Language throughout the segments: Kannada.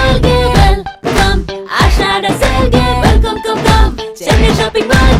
Selge, welcome, Ashada Selge, welcome, come, come, Chennai Shopping Mall.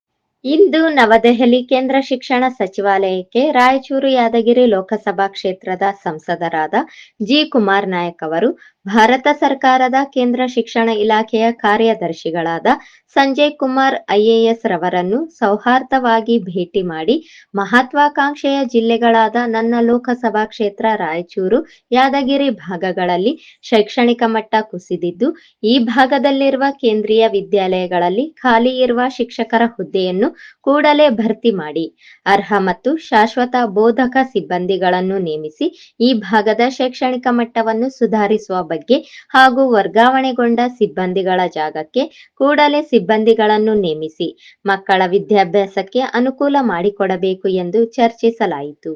ಇಂದು ನವದೆಹಲಿ ಕೇಂದ್ರ ಶಿಕ್ಷಣ ಸಚಿವಾಲಯಕ್ಕೆ ರಾಯಚೂರು ಯಾದಗಿರಿ ಲೋಕಸಭಾ ಕ್ಷೇತ್ರದ ಸಂಸದರಾದ ಜಿ ಕುಮಾರ್ ನಾಯಕ್ ಅವರು, ಭಾರತ ಸರ್ಕಾರದ ಕೇಂದ್ರ ಶಿಕ್ಷಣ ಇಲಾಖೆಯ ಕಾರ್ಯದರ್ಶಿಗಳಾದ ಸಂಜಯ್ ಕುಮಾರ್ ಐಎಎಸ್ ರವರನ್ನು ಸೌಹಾರ್ದವಾಗಿ ಭೇಟಿ ಮಾಡಿ, ಮಹತ್ವಾಕಾಂಕ್ಷೆಯ ಜಿಲ್ಲೆಗಳಾದ ನನ್ನ ಲೋಕಸಭಾ ಕ್ಷೇತ್ರ ರಾಯಚೂರು, ಯಾದಗಿರಿ ಭಾಗಗಳಲ್ಲಿ ಶೈಕ್ಷಣಿಕ ಮಟ್ಟ ಕುಸಿದಿದ್ದು, ಈ ಭಾಗದಲ್ಲಿರುವ ಕೇಂದ್ರೀಯ ವಿದ್ಯಾಲಯಗಳಲ್ಲಿ ಖಾಲಿ ಇರುವ ಶಿಕ್ಷಕರ ಹುದ್ದೆಯನ್ನು ಕೂಡಲೇ ಭರ್ತಿ ಮಾಡಿ, ಅರ್ಹ ಮತ್ತು ಶಾಶ್ವತ ಬೋಧಕ ಸಿಬ್ಬಂದಿಗಳನ್ನು ನೇಮಿಸಿ ಈ ಭಾಗದ ಶೈಕ್ಷಣಿಕ ಮಟ್ಟವನ್ನು ಸುಧಾರಿಸುವ ಬಗ್ಗೆ ಹಾಗೂ ವರ್ಗಾವಣೆಗೊಂಡ ಸಿಬ್ಬಂದಿಗಳ ಜಾಗಕ್ಕೆ ಕೂಡಲೇ ಸಿಬ್ಬಂದಿಗಳನ್ನು ನೇಮಿಸಿ ಮಕ್ಕಳ ವಿದ್ಯಾಭ್ಯಾಸಕ್ಕೆ ಅನುಕೂಲ ಮಾಡಿಕೊಡಬೇಕು ಎಂದು ಚರ್ಚಿಸಲಾಯಿತು.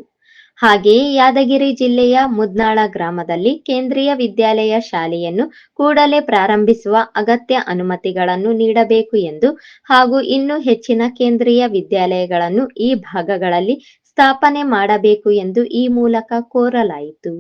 ಹಾಗೆಯೇ ಯಾದಗಿರಿ ಜಿಲ್ಲೆಯ ಮುದ್ನಾಳ ಗ್ರಾಮದಲ್ಲಿ ಕೇಂದ್ರೀಯ ವಿದ್ಯಾಲಯ ಶಾಲೆಯನ್ನು ಕೂಡಲೇ ಪ್ರಾರಂಭಿಸುವ ಅಗತ್ಯ ಅನುಮತಿಗಳನ್ನು ನೀಡಬೇಕು ಎಂದು ಹಾಗೂ ಇನ್ನೂ ಹೆಚ್ಚಿನ ಕೇಂದ್ರೀಯ ವಿದ್ಯಾಲಯಗಳನ್ನು ಈ ಭಾಗಗಳಲ್ಲಿ ಸ್ಥಾಪನೆ ಮಾಡಬೇಕು ಎಂದು ಈ ಮೂಲಕ ಕೋರಲಾಯಿತು.